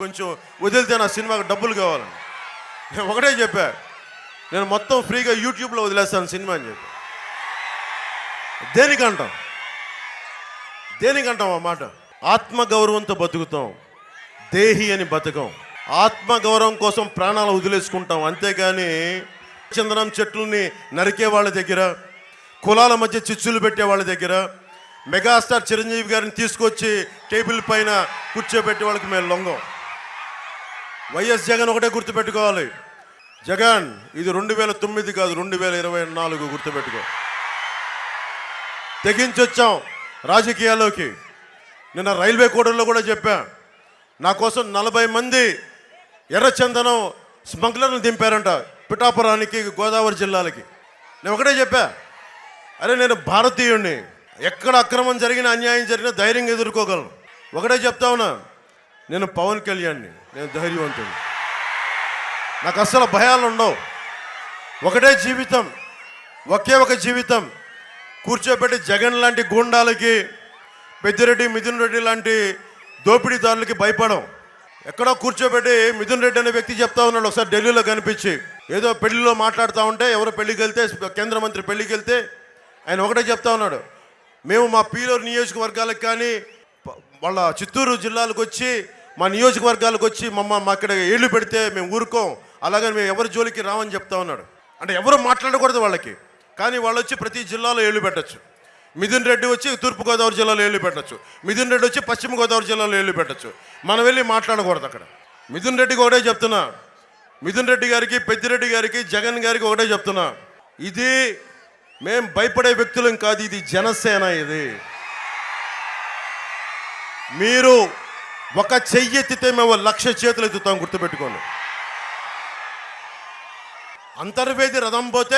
కొంచెం వదిలితే నా సినిమాకి డబ్బులు కావాలని. నేను ఒకటే చెప్పా. నేను మొత్తం ఫ్రీగా యూట్యూబ్లో వదిలేస్తాను సినిమా అని చెప్పి. దేనికంటాం? దేనికంటాం ఆ మాట? ఆత్మగౌరవంతో బతుకుతాం. దేహి అని బతకం. ఆత్మగౌరవం కోసం ప్రాణాలు వదిలేసుకుంటాం. అంతేగాని చందనం చెట్లని నరికే వాళ్ళ దగ్గర కులాల మధ్య చిచ్చులు పెట్టే వాళ్ళ దగ్గర మెగాస్టార్ చిరంజీవి గారిని తీసుకొచ్చి టేబుల్ పైన కూర్చోబెట్టే వాళ్ళకి మేము లొంగం. వైఎస్ జగన్ ఒకటే గుర్తుపెట్టుకోవాలి. జగన్ ఇది రెండు వేల తొమ్మిది కాదు రెండు వేల ఇరవై నాలుగు గుర్తుపెట్టుకో. తెగించొచ్చాం రాజకీయాల్లోకి. నిన్న రైల్వే కోడల్లో కూడా చెప్పా నా కోసం నలభై మంది ఎర్రచందనం స్మగ్లర్లు దింపారంట పిఠాపురానికి గోదావరి జిల్లాలకి. నేను ఒకటే చెప్పా అరే నేను భారతీయుణ్ణి ఎక్కడ అక్రమం జరిగినా అన్యాయం జరిగినా ధైర్యంగా ఎదుర్కోగలను. ఒకటే చెప్తా ఉన్నా నేను పవన్ కళ్యాణ్ని నేను ధైర్యవంతుని నాకు అస్సలు భయాలు ఉండవు. ఒకటే జీవితం ఒకే ఒక జీవితం. కూర్చోబెట్టి జగన్ లాంటి గూండాలకి పెద్దిరెడ్డి మిథున్ రెడ్డి లాంటి దోపిడీదారులకి భయపడం. ఎక్కడో కూర్చోబెట్టి మిథున్ రెడ్డి అనే వ్యక్తి చెప్తా ఉన్నాడు ఒకసారి ఢిల్లీలో కనిపించి. ఏదో పెళ్ళిలో మాట్లాడుతూ ఉంటే ఎవరో పెళ్ళికి వెళ్తే కేంద్ర మంత్రి పెళ్ళికి వెళ్తే ఆయన ఒకటే చెప్తా ఉన్నాడు. మేము మా పీలూరు నియోజకవర్గాలకు కానీ వాళ్ళ చిత్తూరు జిల్లాలకు వచ్చి మా నియోజకవర్గాలకు వచ్చి మమ్మ మా ఇక్కడ ఏళ్ళు పెడితే మేము ఊరుకోం అలాగని మేము ఎవరి జోలికి రామని చెప్తా ఉన్నాడు. అంటే ఎవరు మాట్లాడకూడదు వాళ్ళకి కానీ వాళ్ళు వచ్చి ప్రతి జిల్లాలో ఏళ్ళు పెట్టచ్చు. మిథున్ రెడ్డి వచ్చి తూర్పుగోదావరి జిల్లాలో ఏళ్ళు పెట్టచ్చు. మిథున్ రెడ్డి వచ్చి పశ్చిమ గోదావరి జిల్లాలో ఏళ్ళు పెట్టచ్చు. మనం వెళ్ళి మాట్లాడకూడదు అక్కడ. మిథున్ రెడ్డికి ఒకటే చెప్తున్నా. మిథున్ రెడ్డి గారికి పెద్దిరెడ్డి గారికి జగన్ గారికి ఒకటే చెప్తున్నా. ఇది మేం భయపడే వ్యక్తులం కాదు ఇది జనసేన ఇది. మీరు ఒక చెయ్యి ఎత్తితే మేము లక్ష చేతులు ఎత్తుతాం గుర్తుపెట్టుకోండి. అంతర్వేది రథం పోతే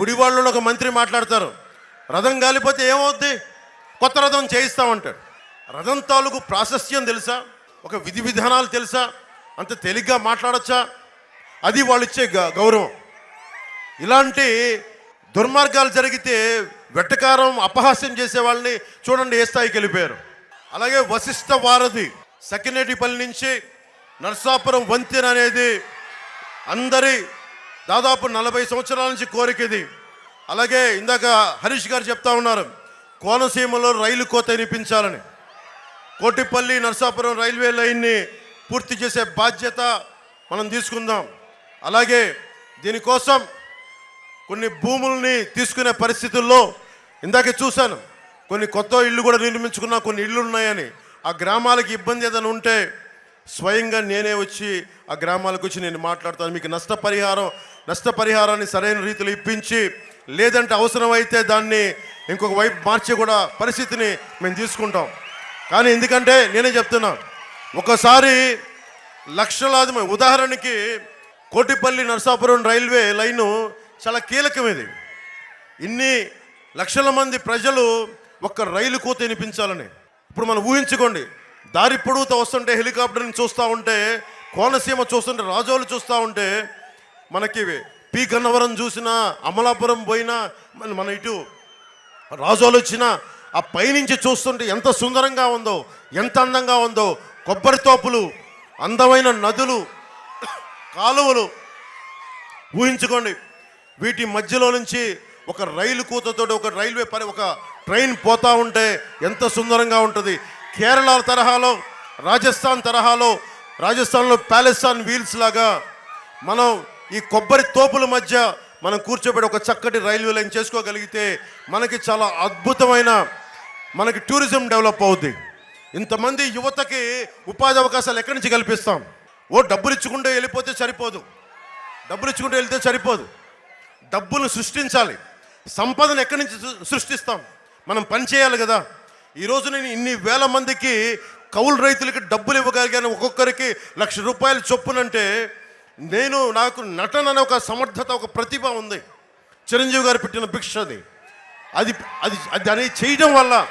గుడివాళ్ళలో ఒక మంత్రి మాట్లాడతారు. రథం కాలిపోతే ఏమవుద్ది? కొత్త రథం చేయిస్తామంటాడు. రథం తాలూకు ప్రాశస్త్యం తెలుసా? ఒక విధి విధానాలు తెలుసా? అంత తేలిగ్గా మాట్లాడచ్చా? అది వాళ్ళు ఇచ్చే గ- గౌరవం. ఇలాంటి దుర్మార్గాలు జరిగితే వెట్టకారం అపహాస్యం చేసే వాళ్ళని చూడండి ఏ స్థాయికి వెళ్ళిపోయారు. అలాగే వశిష్ఠ వారధి సకినేటిపల్లి నుంచి నర్సాపురం వంతెన అనేది అందరి దాదాపు నలభై సంవత్సరాల నుంచి కోరిక ఇది. అలాగే ఇందాక హరీష్ గారు చెప్తా ఉన్నారు కోనసీమలో రైలు కోత వినిపించాలని. కోటిపల్లి నర్సాపురం రైల్వే లైన్ని పూర్తి చేసే బాధ్యత మనం తీసుకుందాం. అలాగే దీనికోసం కొన్ని భూముల్ని తీసుకునే పరిస్థితుల్లో ఇందాకే చూశాను కొన్ని కొత్త ఇళ్ళు కూడా నిర్మించుకున్న కొన్ని ఇళ్ళు ఉన్నాయని. ఆ గ్రామాలకు ఇబ్బంది ఏదైనా ఉంటే స్వయంగా నేనే వచ్చి ఆ గ్రామాలకు వచ్చి నేను మాట్లాడతాను. మీకు నష్టపరిహారం నష్టపరిహారాన్ని సరైన రీతిలో ఇప్పించి లేదంటే అవసరమైతే దాన్ని ఇంకొక వైపు మార్చి కూడా పరిస్థితిని మేము తీసుకుంటాం. కానీ ఎందుకంటే నేనే చెప్తున్నా ఒకసారి లక్షలాది ఉదాహరణకి కోటిపల్లి నరసాపురం రైల్వే లైను చాలా కీలకం ఇది ఇన్ని లక్షల మంది ప్రజలు ఒక్క రైలు కూత వినిపించాలని. ఇప్పుడు మనం ఊహించుకోండి. దారి పొడుగుతూ వస్తుంటే హెలికాప్టర్ని చూస్తూ ఉంటే కోనసీమ చూస్తుంటే రాజోలు చూస్తూ ఉంటే మనకి పి. గన్నవరం చూసినా అమలాపురం పోయినా మన మన ఇటు రాజోలు వచ్చినా ఆ పైనుంచి చూస్తుంటే ఎంత సుందరంగా ఉందో ఎంత అందంగా ఉందో కొబ్బరి తోపులు అందమైన నదులు కాలువలు. ఊహించుకోండి. వీటి మధ్యలో నుంచి ఒక రైలు కూతతోటి ఒక రైల్వే పరి ఒక ట్రైన్ పోతా ఉంటే ఎంత సుందరంగా ఉంటుంది. కేరళ తరహాలో రాజస్థాన్ తరహాలో రాజస్థాన్లో ప్యాలెస్తాన్ వీల్స్ లాగా మనం ఈ కొబ్బరి తోపుల మధ్య మనం కూర్చోబెట్టి ఒక చక్కటి రైల్వే లైన్ చేసుకోగలిగితే మనకి చాలా అద్భుతమైన మనకి టూరిజం డెవలప్ అవుద్ది. ఇంతమంది యువతకి ఉపాధి అవకాశాలు ఎక్కడి నుంచి కల్పిస్తాం? ఓ డబ్బులు ఇచ్చుకుంటే వెళ్ళిపోతే సరిపోదు. డబ్బులు ఇచ్చుకుంటూ వెళ్తే సరిపోదు. డబ్బులు సృష్టించాలి. సంపదను ఎక్కడి నుంచి సృష్టిస్తాం? మనం పని చేయాలి కదా. ఈరోజు నేను ఇన్ని వేల మందికి కౌలు రైతులకి డబ్బులు ఇవ్వగలిగాను. ఒక్కొక్కరికి లక్ష రూపాయలు చొప్పునంటే నేను నాకు నటన అనే ఒక సమర్థత ఒక ప్రతిభ ఉంది. చిరంజీవి గారు పెట్టిన భిక్ష అది. అది అది అది చేయడం వల్ల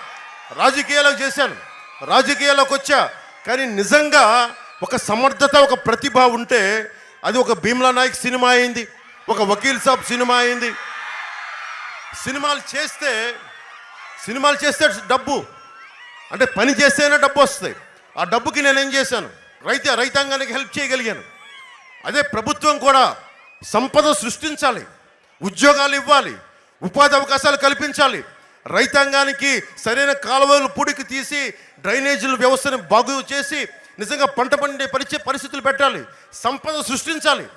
రాజకీయాలకు చేశాను. రాజకీయాలకు వచ్చా. కానీ నిజంగా ఒక సమర్థత ఒక ప్రతిభ ఉంటే అది ఒక భీమ్లా నాయక్ సినిమా అయింది. ఒక వకీల్ సాబ్ సినిమా అయింది. సినిమాలు చేస్తే సినిమాలు చేస్తే డబ్బు. అంటే పని చేస్తేనే డబ్బు వస్తుంది ఆ డబ్బుకి నేనేం చేశాను? రైత రైతాంగానికి హెల్ప్ చేయగలిగాను. అదే ప్రభుత్వం కూడా సంపద సృష్టించాలి. ఉద్యోగాలు ఇవ్వాలి. ఉపాధి అవకాశాలు కల్పించాలి. రైతాంగానికి సరైన కాలువలు పూడికి తీసి డ్రైనేజీల వ్యవస్థను బాగు చేసి నిజంగా పంట పండే పరిచే పరిస్థితులు పెట్టాలి. సంపద సృష్టించాలి.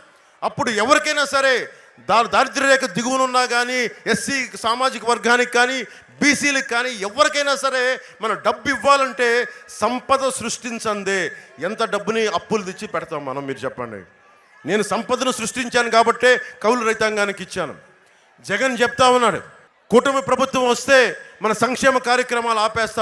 అప్పుడు ఎవరికైనా సరే దా దారిద్ర్య రేఖ దిగువనున్నా కానీ ఎస్సీ సామాజిక వర్గానికి కానీ బీసీలకు కానీ ఎవరికైనా సరే మనం డబ్బు ఇవ్వాలంటే సంపద సృష్టించందే. ఎంత డబ్బుని అప్పులు తెచ్చి పెడతాం మనం మీరు చెప్పండి. నేను సంపదను సృష్టించాను కాబట్టే కౌలు రైతాంగానికి ఇచ్చాను. జగన్ చెప్తా ఉన్నాడు కూటమి ప్రభుత్వం వస్తే మన సంక్షేమ కార్యక్రమాలు ఆపేస్తాం